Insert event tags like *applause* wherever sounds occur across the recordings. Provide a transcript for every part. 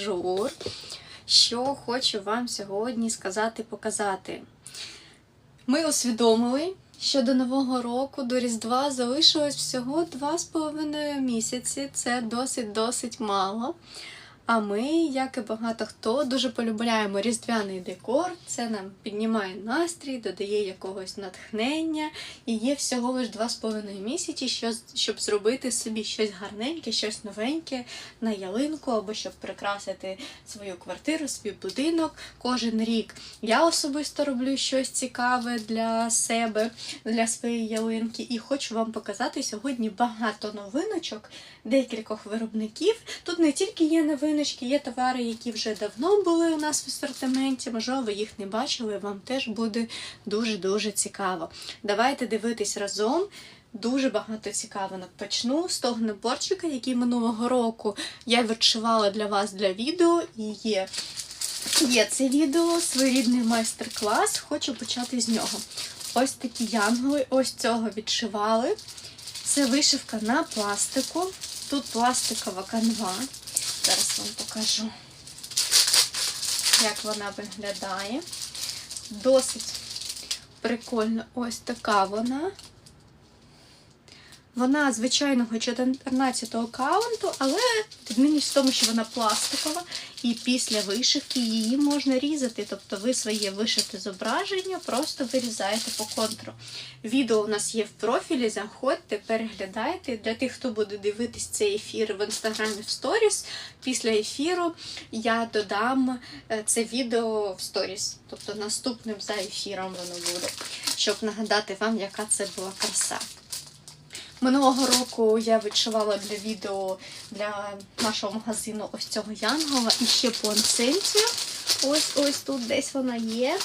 жур. Що хочу вам сьогодні сказати, показати. Ми усвідомили, що до Нового року, до Різдва залишилось всього 2,5 місяці. Це досить-досить мало. А ми, як і багато хто, дуже полюбляємо різдвяний декор. Це нам піднімає настрій, додає якогось натхнення. І є всього лиш 2,5 місяці, що- щоб зробити собі щось гарненьке, щось новеньке на ялинку, або щоб прикрасити свою квартиру, свій будинок кожен рік. Я особисто роблю щось цікаве для себе, для своєї ялинки, і хочу вам показати сьогодні багато новиночок декількох виробників. Тут не тільки є новиночки, є товари, які вже давно були у нас в асортименті. Можливо, ви їх не бачили, вам теж буде дуже-дуже цікаво. Давайте дивитись разом. Дуже багато цікавинок. Почну з того наборчика, який минулого року я відшивала для вас для відео, і є, є це відео, своєрідний майстер-клас. Хочу почати з нього. Ось такі янголи, ось цього відшивали. Це вишивка на пластику. Тут пластикова канва. Зараз вам покажу, як вона виглядає. Досить прикольно. Ось така вона. Вона звичайного 14-го каунту, але відмінність в тому, що вона пластикова, і після вишивки її можна різати. Тобто ви своє вишите зображення просто вирізаєте по контуру. Відео у нас є в профілі, заходьте, переглядайте. Для тих, хто буде дивитись цей ефір в інстаграмі в сторіс, після ефіру я додам е, це відео в сторіс. Тобто наступним за ефіром воно буде, щоб нагадати вам, яка це була краса. Минулого року я відшивала для відео для нашого магазину ось цього янгола і ще планценцію. Ось ось тут десь вона є.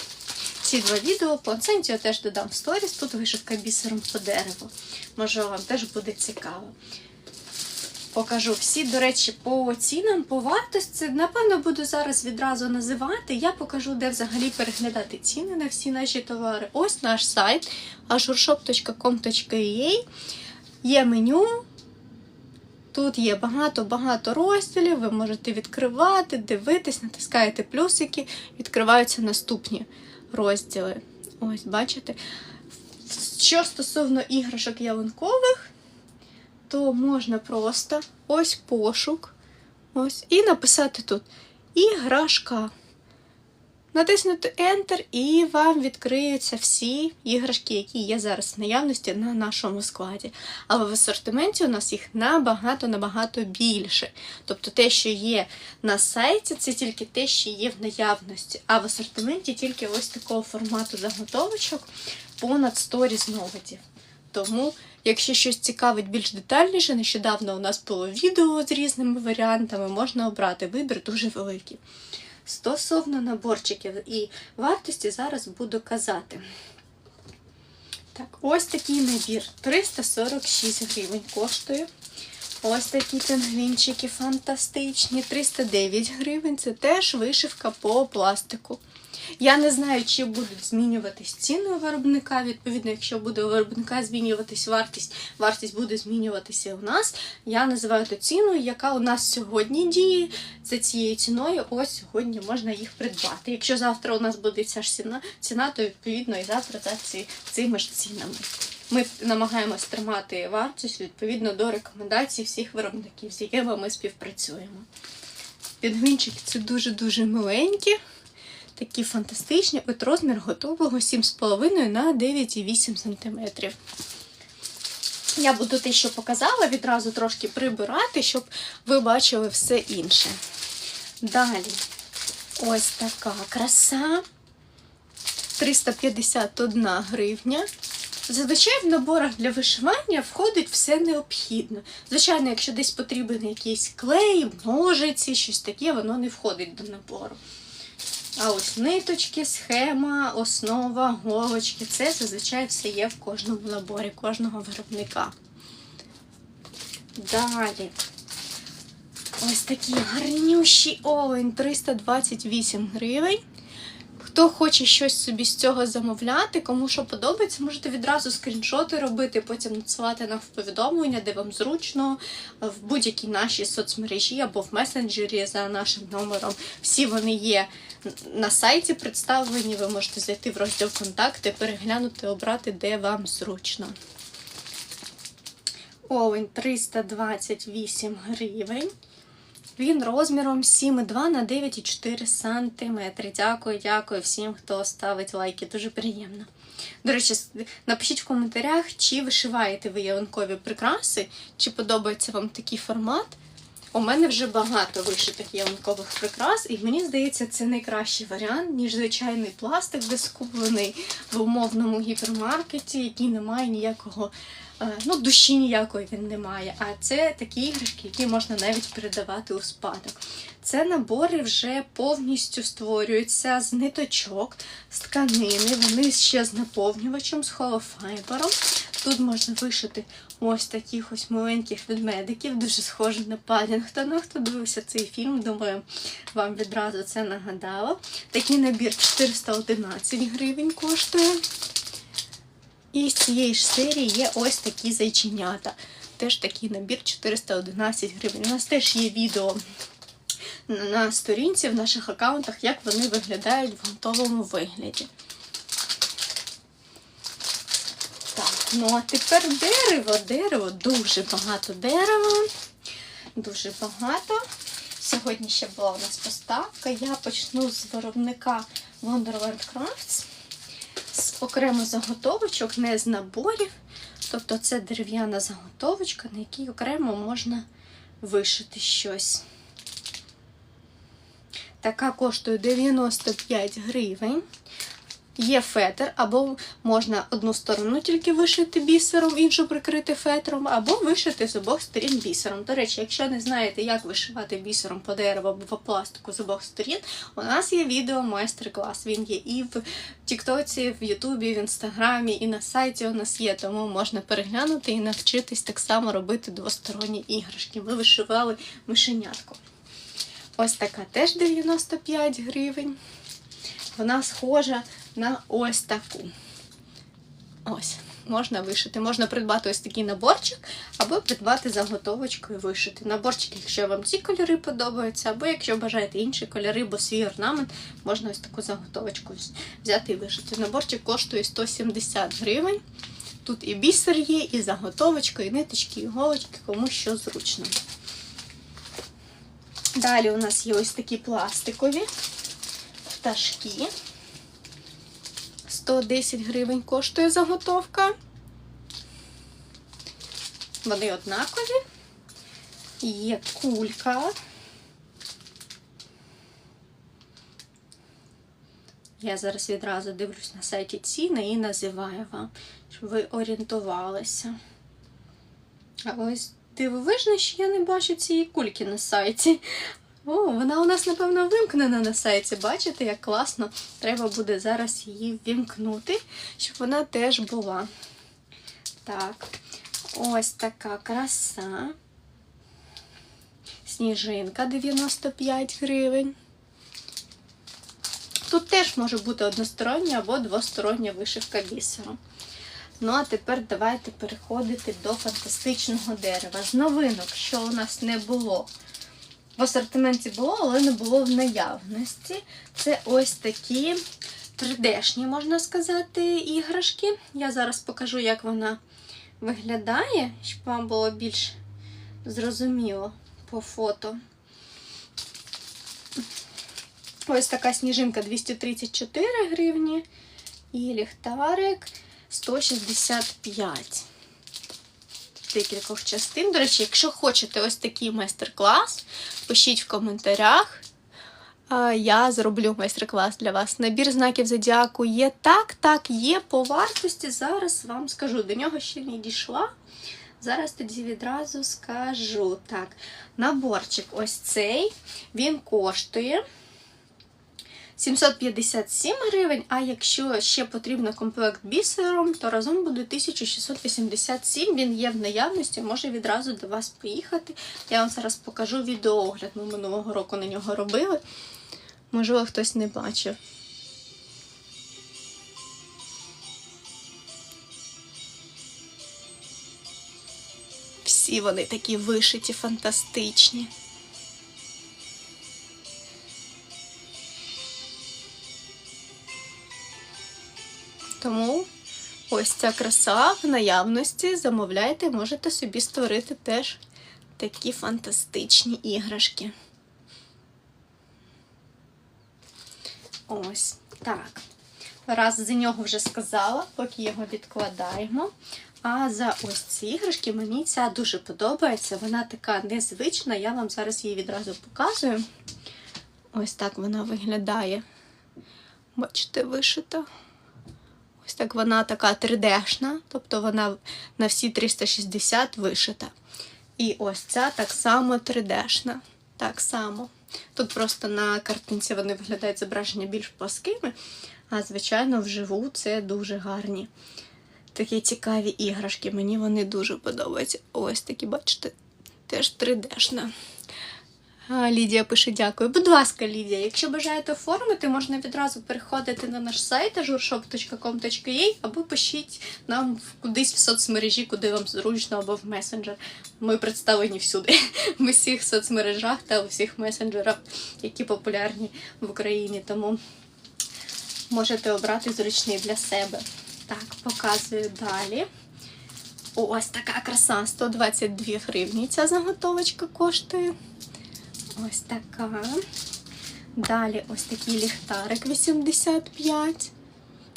Ці два відео планценцію теж додам в сторіс. Тут вишивка бісером по дереву. Може, вам теж буде цікаво. Покажу всі, до речі, по цінам, по вартості. Напевно, буду зараз відразу називати. Я покажу, де взагалі переглядати ціни на всі наші товари. Ось наш сайт ashurshop.com.ua. Є меню. Тут є багато-багато розділів, ви можете відкривати, дивитись, натискаєте плюсики, відкриваються наступні розділи. Ось, бачите. Що стосовно іграшок ялинкових, то можна просто ось пошук. Ось, і написати тут іграшка. Натиснути Enter, і вам відкриються всі іграшки, які є зараз в наявності на нашому складі. Але в асортименті у нас їх набагато-набагато більше. Тобто те, що є на сайті, це тільки те, що є в наявності. А в асортименті тільки ось такого формату заготовочок понад 100 різновидів. Тому, якщо щось цікавить більш детальніше, нещодавно у нас було відео з різними варіантами, можна обрати вибір дуже великий. Стосовно наборчиків і вартості зараз буду казати. Так, ось такий набір 346 гривень коштує. Ось такі пінгвінчики фантастичні. 309 гривень. Це теж вишивка по пластику. Я не знаю, чи будуть змінюватись ціни у виробника. Відповідно, якщо буде у виробника змінюватись вартість, вартість буде змінюватися у нас. Я називаю ту ціну, яка у нас сьогодні діє. За цією ціною, ось сьогодні можна їх придбати. Якщо завтра у нас буде ця ж ціна, ціна то відповідно і завтра за ці, цими ж цінами. Ми намагаємось тримати вартість відповідно до рекомендацій всіх виробників, з якими ми співпрацюємо. Підгвінчики це дуже-дуже миленькі, такі фантастичні. От розмір готового 7,5 на 9,8 см. Я буду те, що показала, відразу трошки прибирати, щоб ви бачили все інше. Далі, ось така краса. 351 гривня. Зазвичай в наборах для вишивання входить все необхідне. Звичайно, якщо десь потрібен якийсь клей, ножиці, щось таке, воно не входить до набору. А ось ниточки, схема, основа, голочки це зазвичай все є в кожному наборі, кожного виробника. Далі. Ось такий гарнющий олень 328 гривень. Хто хоче щось собі з цього замовляти, кому що подобається, можете відразу скріншоти робити, потім надсилати нам в повідомлення, де вам зручно, в будь-якій нашій соцмережі або в месенджері за нашим номером. Всі вони є на сайті представлені. Ви можете зайти в розділ контакти, переглянути, обрати, де вам зручно. Овень 328 гривень. Він розміром 7,2 на 9,4 см. Дякую, дякую всім, хто ставить лайки. Дуже приємно. До речі, напишіть в коментарях, чи вишиваєте ви ялинкові прикраси, чи подобається вам такий формат. У мене вже багато вишитих ялинкових прикрас, і мені здається, це найкращий варіант, ніж звичайний пластик, де скуплений в умовному гіпермаркеті, який не має ніякого, е, ну, душі ніякої він не має. А це такі іграшки, які можна навіть передавати у спадок. Це набори вже повністю створюються з ниточок, з тканини, вони ще з наповнювачем, з холофайбером. Тут можна вишити ось таких ось маленьких ведмедиків, дуже схожі на Падінгтона. Хто дивився цей фільм, думаю, вам відразу це нагадало. Такий набір 411 гривень коштує. І з цієї ж серії є ось такі зайченята. Теж такий набір 411 гривень. У нас теж є відео на сторінці в наших аккаунтах, як вони виглядають в готовому вигляді. Так, ну а тепер дерево, дерево, дуже багато дерева. Дуже багато. Сьогодні ще була у нас поставка. Я почну з виробника Wonderland Crafts. З окремо заготовочок, не з наборів. Тобто це дерев'яна заготовочка, на якій окремо можна вишити щось. Така коштує 95 гривень. Є фетр, або можна одну сторону тільки вишити бісером, іншу прикрити фетром, або вишити з обох сторін бісером. До речі, якщо не знаєте, як вишивати бісером по дереву або пластику з обох сторін, у нас є відео майстер-клас. Він є і в Тіктоці, в Ютубі, в Інстаграмі, і на сайті у нас є, тому можна переглянути і навчитись так само робити двосторонні іграшки. Ми вишивали мишенятку. Ось така теж 95 гривень. Вона схожа на ось таку. Ось, можна вишити. Можна придбати ось такий наборчик, або придбати заготовочку і вишити. Наборчик, якщо вам ці кольори подобаються, або якщо бажаєте інші кольори, бо свій орнамент, можна ось таку заготовочку взяти і вишити. Наборчик коштує 170 гривень. Тут і бісер є, і заготовочка, і ниточки, і іголочки, кому що зручно. Далі у нас є ось такі пластикові пташки. 110 гривень коштує заготовка. Вони однакові. Є кулька. Я зараз відразу дивлюсь на сайті ціни і називаю вам, щоб ви орієнтувалися. А ось дивовижно, що я не бачу цієї кульки на сайті. О, вона у нас, напевно, вимкнена на сайті. Бачите, як класно. Треба буде зараз її вімкнути, щоб вона теж була. Так, ось така краса. Сніжинка 95 гривень. Тут теж може бути одностороння або двостороння вишивка бісером. Ну, а тепер давайте переходити до фантастичного дерева. З новинок, що у нас не було. В асортименті було, але не було в наявності. Це ось такі 3D-шні, можна сказати, іграшки. Я зараз покажу, як вона виглядає, щоб вам було більш зрозуміло по фото. Ось така сніжинка 234 гривні. І ліхтарик 165 декількох частин. До речі, якщо хочете ось такий майстер-клас, пишіть в коментарях. Я зроблю майстер-клас для вас. Набір знаків зодіаку є так, так, є по вартості. Зараз вам скажу. До нього ще не дійшла. Зараз тоді відразу скажу. Так, наборчик ось цей, він коштує 757 гривень, а якщо ще потрібно комплект бісером, то разом буде 1687, він є в наявності, може відразу до вас поїхати. Я вам зараз покажу відеоогляд, ми минулого року на нього робили. Можливо, хтось не бачив. Всі вони такі вишиті, фантастичні. Тому ось ця краса в наявності. Замовляйте, можете собі створити теж такі фантастичні іграшки. Ось так. Раз за нього вже сказала, поки його відкладаємо. А за ось ці іграшки мені ця дуже подобається. Вона така незвична, я вам зараз її відразу показую. Ось так вона виглядає. Бачите, вишита. Ось так вона така 3D-шна, тобто вона на всі 360 вишита. І ось ця так само 3D-шна. Так само. Тут просто на картинці вони виглядають зображення більш плоскими, а звичайно, вживу це дуже гарні. Такі цікаві іграшки. Мені вони дуже подобаються. Ось такі, бачите, теж 3D-шна. Лідія пише дякую. Будь ласка, Лідія, якщо бажаєте оформити, можна відразу переходити на наш сайт ajourshop.com.ua або пишіть нам кудись в соцмережі, куди вам зручно, або в месенджер. Ми представлені всюди, *laughs* в усіх соцмережах та у всіх месенджерах, які популярні в Україні. Тому можете обрати зручний для себе. Так, показую далі. Ось така краса, 122 гривні. Ця заготовочка коштує. Ось така. Далі ось такий ліхтарик 85.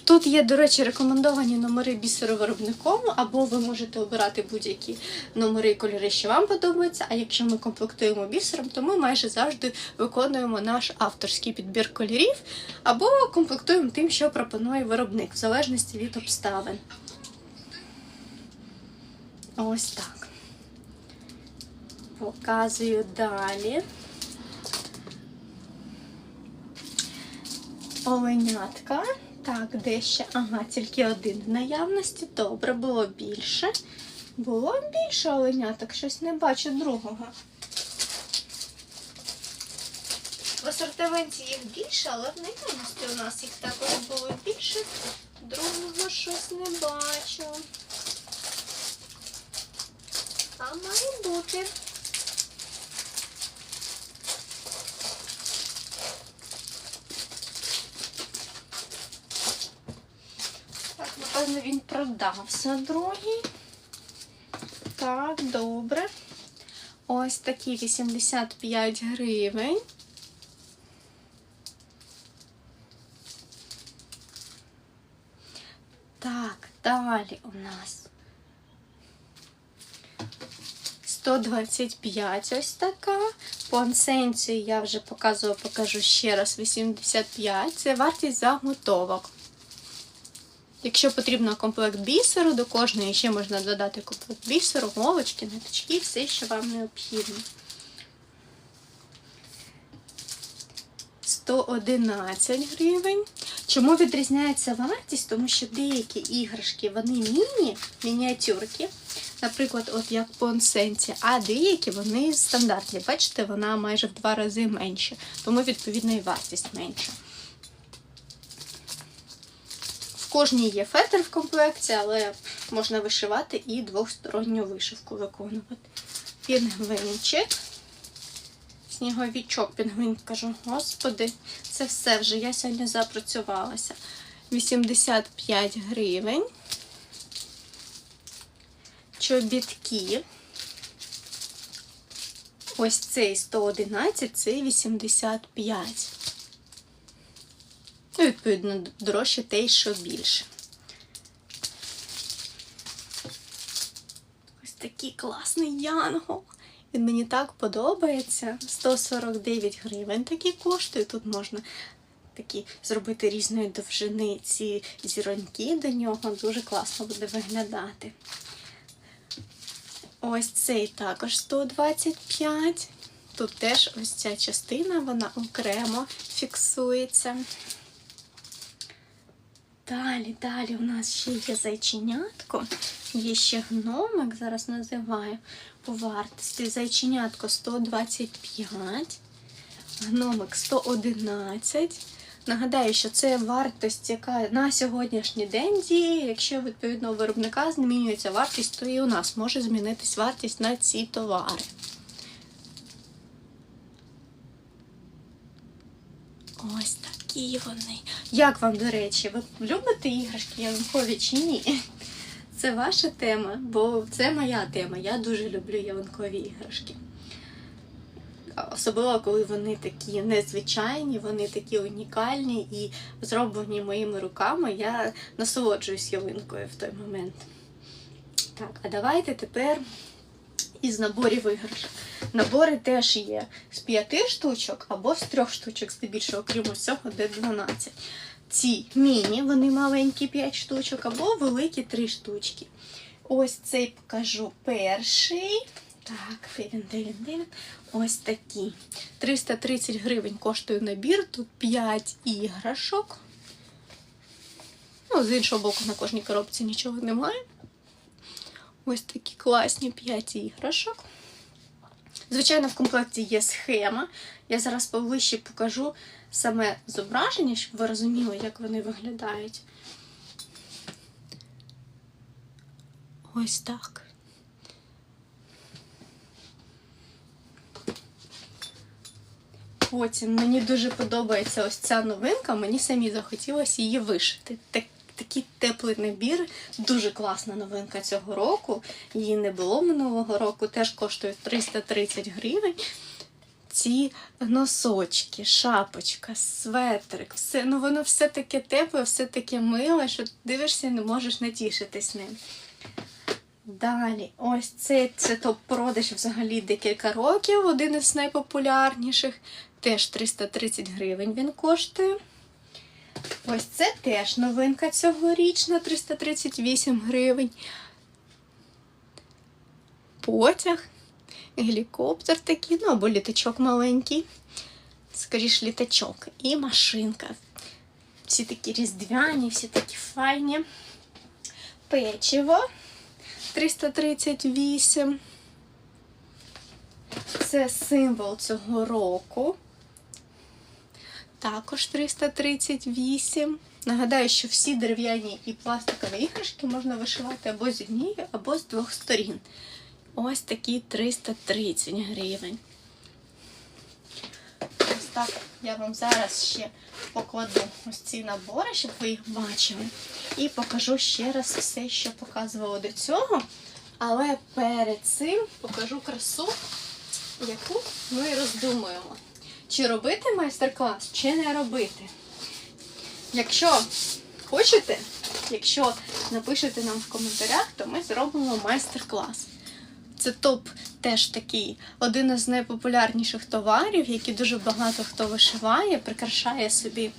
Тут є, до речі, рекомендовані номери бісеровиробником, або ви можете обирати будь-які номери і кольори, що вам подобаються. А якщо ми комплектуємо бісером, то ми майже завжди виконуємо наш авторський підбір кольорів, або комплектуємо тим, що пропонує виробник, в залежності від обставин. Ось так. Показую далі. Оленятка. Так, де ще? Ага, тільки один в наявності. Добре, було більше. Було більше оленяток, щось не бачу другого. В асортименті їх більше, але в наявності у нас їх також було більше. Другого щось не бачу. А має бути. Так, напевно, він продався другий. Так, добре. Ось такі 85 гривень. Так, далі у нас 125 ось така. По ансенції я вже показувала, покажу ще раз 85. Це вартість заготовок. Якщо потрібно комплект бісеру, до кожної ще можна додати комплект бісеру, голочки, ниточки, все, що вам необхідно. 111 гривень. Чому відрізняється вартість? Тому що деякі іграшки вони міні, мініатюрки, наприклад, от як по Онсенці, а деякі вони стандартні. Бачите, вона майже в два рази менша, тому відповідно і вартість менша. Кожній є фетр в комплекті, але можна вишивати і двосторонню вишивку виконувати. Пінгвинчик. Сніговічок, пінгвин, кажу, господи, це все вже. Я сьогодні запрацювалася. 85 гривень. Чобітки. Ось цей 111, цей 85. Ну, відповідно, дорожче те, що більше. Ось такий класний янгол. Він мені так подобається. 149 гривень такі коштує. Тут можна такі зробити різної довжини ці зіроньки до нього. Дуже класно буде виглядати. Ось цей також 125. Тут теж ось ця частина, вона окремо фіксується. Далі, далі у нас ще є зайченятко, є ще гномик, зараз називаю по вартості. Зайченятко 125, гномик 111, Нагадаю, що це вартість, яка на сьогоднішній день діє. Якщо відповідно виробника змінюється вартість, то і у нас може змінитись вартість на ці товари. Ось такі вони. Як вам, до речі, ви любите іграшки ялинкові чи ні? Це ваша тема, бо це моя тема. Я дуже люблю ялинкові іграшки. Особливо, коли вони такі незвичайні, вони такі унікальні і зроблені моїми руками, я насолоджуюсь ялинкою в той момент. Так, а давайте тепер із наборів іграшок. Набори теж є з п'яти штучок або з трьох штучок, здебільшого, окрім усього, де 12. Ці міні, вони маленькі 5 штучок, або великі 3 штучки. Ось цей покажу перший. Так, де він, де він, де він? Ось такі. 330 гривень коштує набір, тут 5 іграшок. Ну, з іншого боку, на кожній коробці нічого немає. Ось такі класні 5 іграшок. Звичайно, в комплекті є схема. Я зараз поближче покажу саме зображення, щоб ви розуміли, як вони виглядають. Ось так. Потім мені дуже подобається ось ця новинка, мені самі захотілося її вишити. Так, такий теплий набір, дуже класна новинка цього року. Її не було минулого року, теж коштує 330 гривень. Ці носочки, шапочка, светрик, все, ну воно все таке тепле, все таке миле, що дивишся не можеш натішитись ним. Далі, ось цей це топ-продаж взагалі декілька років, один із найпопулярніших. Теж 330 гривень він коштує. Ось це теж новинка цьогорічна, 338 гривень. Потяг, гелікоптер такий, ну або літачок маленький. Скоріш літачок. І машинка. Всі такі різдвяні, всі такі файні. Печиво 338. Це символ цього року. Також 338. Нагадаю, що всі дерев'яні і пластикові іграшки можна вишивати або з однієї, або з двох сторін. Ось такі 330 гривень. Ось так я вам зараз ще покладу ось ці набори, щоб ви їх бачили. І покажу ще раз все, що показувала до цього. Але перед цим покажу красу, яку ми роздумуємо. Чи робити майстер-клас, чи не робити. Якщо хочете, якщо напишете нам в коментарях, то ми зробимо майстер-клас. Це топ теж такий один із найпопулярніших товарів, які дуже багато хто вишиває, прикрашає собі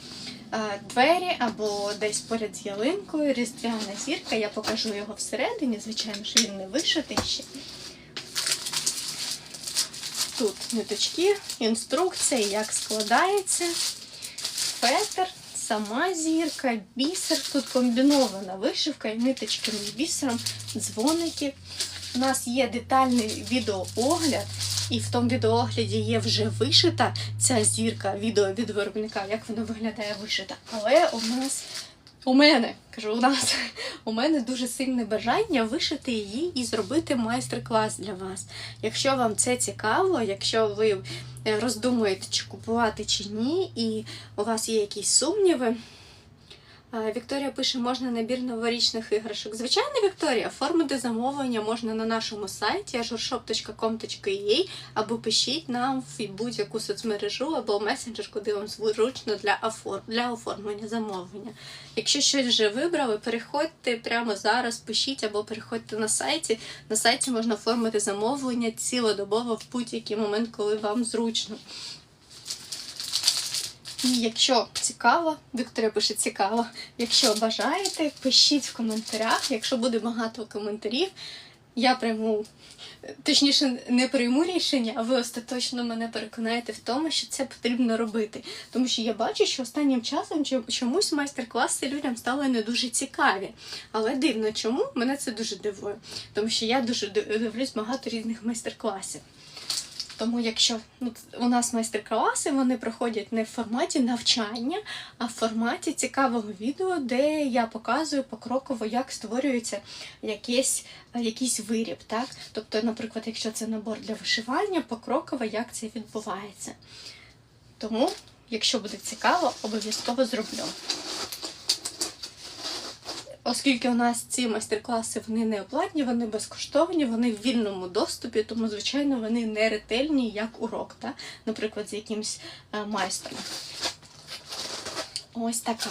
е, двері або десь поряд з ялинкою, різдвяна зірка. Я покажу його всередині, звичайно, що він не вишитий ще. Тут ниточки, інструкція, як складається, фетр, сама зірка, бісер. Тут комбінована вишивка і ниточками з бісером, дзвоники. У нас є детальний відеоогляд, і в тому відеоогляді є вже вишита ця зірка, відео від виробника, як вона виглядає вишита. Але у нас, у мене, кажу, у нас, *laughs* у мене дуже сильне бажання вишити її і зробити майстер-клас для вас. Якщо вам це цікаво, якщо ви е, роздумуєте, чи купувати чи ні, і у вас є якісь сумніви. Вікторія пише, можна набір новорічних іграшок. Звичайно, Вікторія, оформити замовлення можна на нашому сайті ажурshop.com.ua або пишіть нам в будь-яку соцмережу або месенджер, куди вам зручно для, для оформлення замовлення. Якщо щось вже вибрали, переходьте прямо зараз, пишіть або переходьте на сайті. На сайті можна оформити замовлення цілодобово в будь-який момент, коли вам зручно. І якщо цікаво, Вікторія пише цікаво. Якщо бажаєте, пишіть в коментарях. Якщо буде багато коментарів, я прийму, точніше, не прийму рішення, а ви остаточно мене переконаєте в тому, що це потрібно робити. Тому що я бачу, що останнім часом чомусь майстер-класи людям стали не дуже цікаві. Але дивно, чому мене це дуже дивує. Тому що я дуже див- дивлюсь багато різних майстер-класів. Тому, якщо ну, у нас майстер-класи, вони проходять не в форматі навчання, а в форматі цікавого відео, де я показую покроково, як створюється якийсь, якийсь виріб. Так? Тобто, наприклад, якщо це набор для вишивання, покроково, як це відбувається. Тому, якщо буде цікаво, обов'язково зроблю. Оскільки у нас ці майстер-класи вони не оплатні, вони безкоштовні, вони в вільному доступі, тому, звичайно, вони не ретельні, як урок, так? наприклад, з якимсь е, майстром. Ось така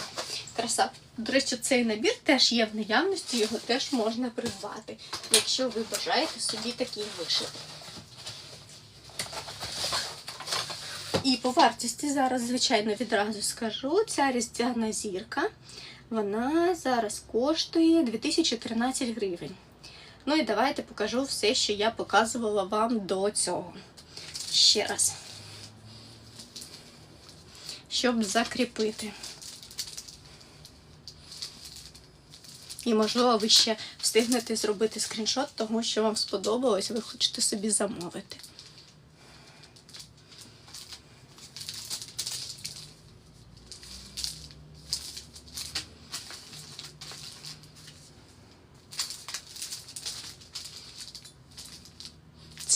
краса. До речі, цей набір теж є в наявності, його теж можна придбати, якщо ви бажаєте собі такий вишити. І по вартості зараз, звичайно, відразу скажу, ця різдвяна зірка. Вона зараз коштує 2013 гривень. Ну і давайте покажу все, що я показувала вам до цього. Ще раз. Щоб закріпити. І, можливо, ви ще встигнете зробити скріншот того, що вам сподобалось, ви хочете собі замовити.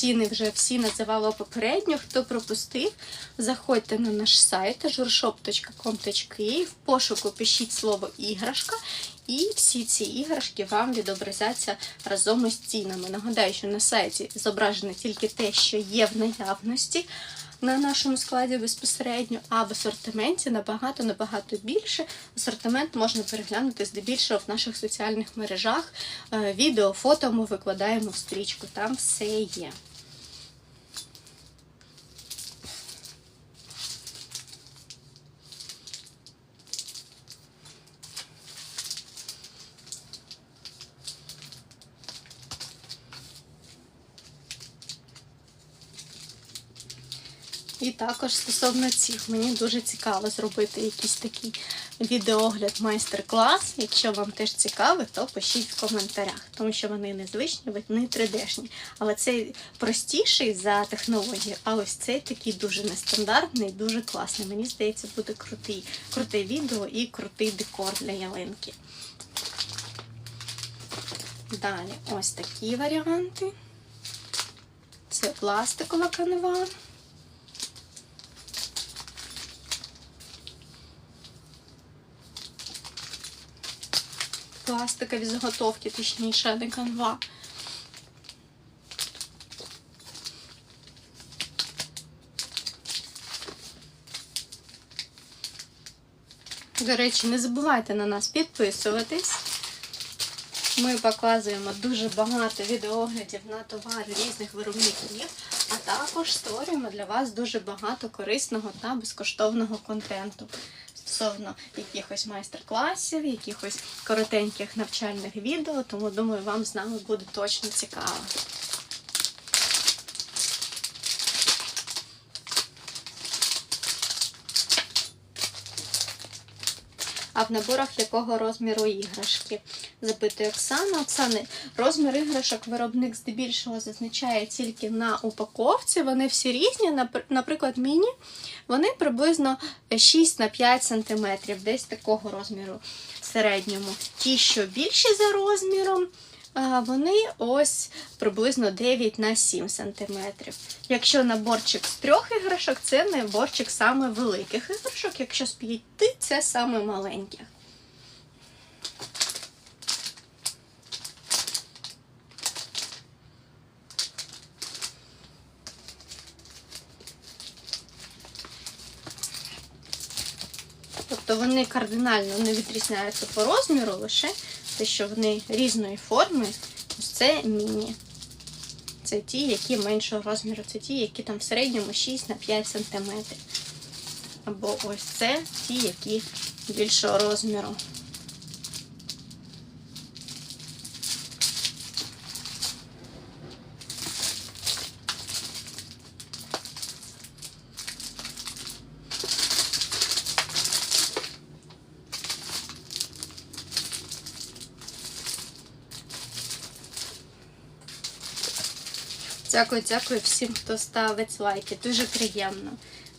Ціни вже всі називала попередньо. Хто пропустив, заходьте на наш сайт ажурshop.com.ua, в пошуку пишіть слово іграшка, і всі ці іграшки вам відобразяться разом із цінами. Нагадаю, що на сайті зображено тільки те, що є в наявності. На нашому складі безпосередньо, а в асортименті набагато-набагато більше. Асортимент можна переглянути здебільшого в наших соціальних мережах. Е, Відео, фото ми викладаємо в стрічку, там все є. І також стосовно цих, мені дуже цікаво зробити якийсь такий відеогляд майстер-клас. Якщо вам теж цікаво, то пишіть в коментарях, тому що вони незвичні, вони 3D-шні. Але цей простіший за технологію, а ось цей такий дуже нестандартний, дуже класний. Мені здається, буде крутий, круте відео і крутий декор для ялинки. Далі ось такі варіанти. Це пластикова канва. Пластикові заготовки, точніше, а не канва. До речі, не забувайте на нас підписуватись. Ми показуємо дуже багато відеоглядів на товари різних виробників, а також створюємо для вас дуже багато корисного та безкоштовного контенту стосовно якихось майстер-класів, якихось коротеньких навчальних відео, тому думаю, вам з нами буде точно цікаво. А в наборах якого розміру іграшки? Запитує Оксана. Оксани, розмір іграшок виробник здебільшого зазначає тільки на упаковці. Вони всі різні. Наприклад, міні вони приблизно 6 на 5 см, десь такого розміру середньому. Ті, що більші за розміром, вони ось приблизно 9 на 7 см. Якщо наборчик з трьох іграшок, це наборчик саме великих іграшок, якщо з п'яти, це саме маленьких. Тобто вони кардинально не відрізняються по розміру, лише те, що вони різної форми, ось це міні. Це ті, які меншого розміру, це ті, які там в середньому 6 на 5 см. Або ось це ті, які більшого розміру. Дякую, дякую всім, хто ставить лайки. Дуже приємно.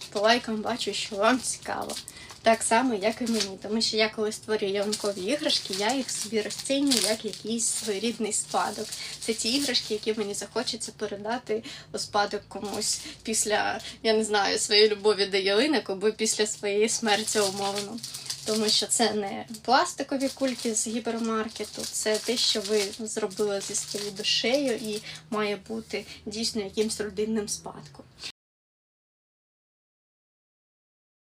По лайкам бачу, що вам цікаво. Так само, як і мені. Тому що я коли створюю ялинкові іграшки, я їх собі розцінюю як якийсь своєрідний спадок. Це ті іграшки, які мені захочеться передати у спадок комусь після, я не знаю, своєї любові до ялинок або після своєї смерті умовно. Тому що це не пластикові кульки з гіпермаркету, це те, що ви зробили зі своєю душею і має бути дійсно якимсь родинним спадком.